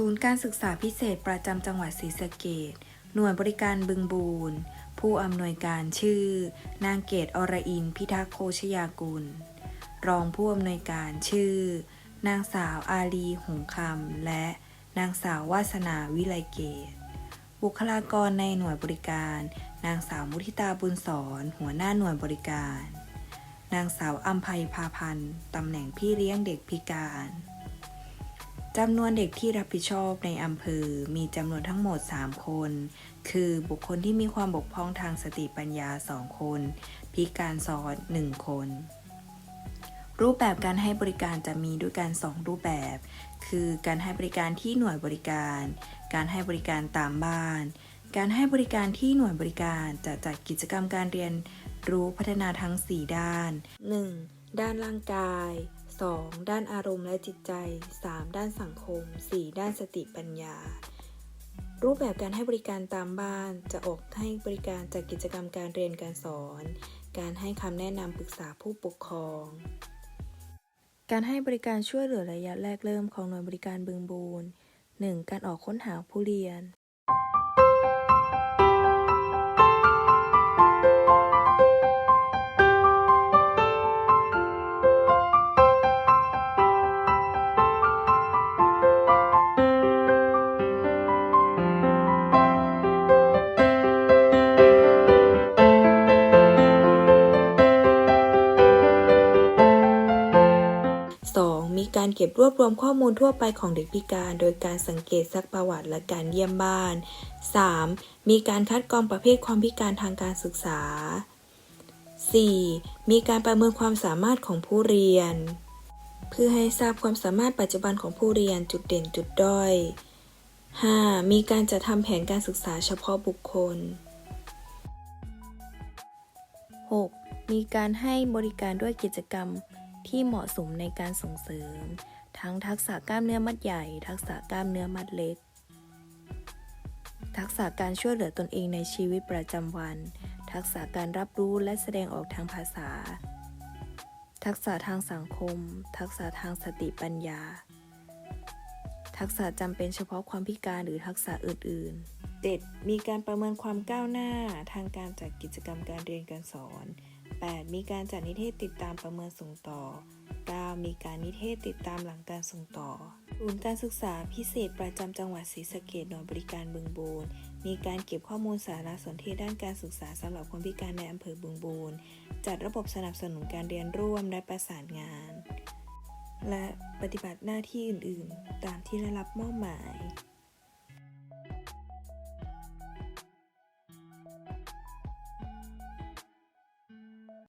ศูนย์การศึกษาพิเศษประจำจังหวัดศรีสะเกษหน่วยบริการบึงบูรณ์ผู้อำนวยการชื่อ นางเกตอรอินพิทักษ์โคชยากุล รองผู้อำนวยการชื่อ นางสาวอาลีหงคำและนางสาววาสนาวิไลเกต บุคลากรในหน่วยบริการ นางสาวมุทิตาบุญสอนหัวหน้าหน่วยบริการ นางสาวอัมภัยพาพันธ์ตำแหน่งพี่เลี้ยงเด็กพิการ จำนวนเด็กที่รับผิดชอบในอำเภอมีจำนวนทั้งหมด 3 คน คือบุคคลที่มีความบกพร่องทางสติปัญญา 2 คน พิการซ้อน 1 คน รูปแบบการให้บริการจะมีด้วยกัน 2 รูปแบบ คือการให้บริการที่หน่วยบริการ การให้บริการตามบ้าน การให้บริการที่หน่วยบริการจะจัดกิจกรรมการเรียนรู้พัฒนาทั้ง 4 ด้าน 1. ด้านร่างกาย 2. ด้านอารมณ์และจิตใจ 3. ด้านสังคม 4. ด้านสติปัญญา รูปแบบการให้บริการตามบ้านจะออกให้บริการจากกิจกรรมการเรียนการสอน การให้คำแนะนำปรึกษาผู้ปกครอง การให้บริการช่วยเหลือระยะแรกเริ่มของหน่วยบริการบึงบูรณ์ 1. การออกค้นหาผู้เรียน การเก็บรวบรวมข้อมูลทั่วไปของเด็กพิการ โดยการสังเกตซักประวัติและการเยี่ยมบ้าน 3. มีการคัดกรองประเภทความพิการทางการศึกษา 4. มีการประเมินความสามารถของผู้เรียน เพื่อให้ทราบความสามารถปัจจุบันของผู้เรียนจุดเด่นจุดด้อย 5. มีการจัดทำแผนการศึกษาเฉพาะบุคคล 6. มีการให้บริการด้วยกิจกรรม ที่เหมาะสมในการส่งเสริม ทั้งทักษะกล้ามเนื้อมัดใหญ่ ทักษะกล้ามเนื้อมัดเล็ก ทักษะการช่วยเหลือตนเองในชีวิตประจำวัน ทักษะการรับรู้และแสดงออกทางภาษา ทักษะทางสังคม ทักษะทางสติปัญญา ทักษะจำเป็นเฉพาะความพิการหรือทักษะอื่น ๆ 7. มีการประเมินความก้าวหน้าทางการจัดกิจกรรมการเรียนการสอน 8. มีการจัดนิเทศติดตามประเมินส่งต่อ 9. มีการนิเทศติดตามหลังการส่งต่อศูนย์การศึกษาพิเศษประจำจังหวัดศรีสะเกษหน่วยบริการบึงบูรณ์มีการเก็บข้อมูลสารสนเทศด้านการศึกษาสำหรับคนพิการในอำเภอบึงบูรณ์จัดระบบสนับสนุนการเรียนร่วมและประสานงาน และปฏิบัติหน้าที่อื่น ๆ ตามที่ได้รับมอบหมาย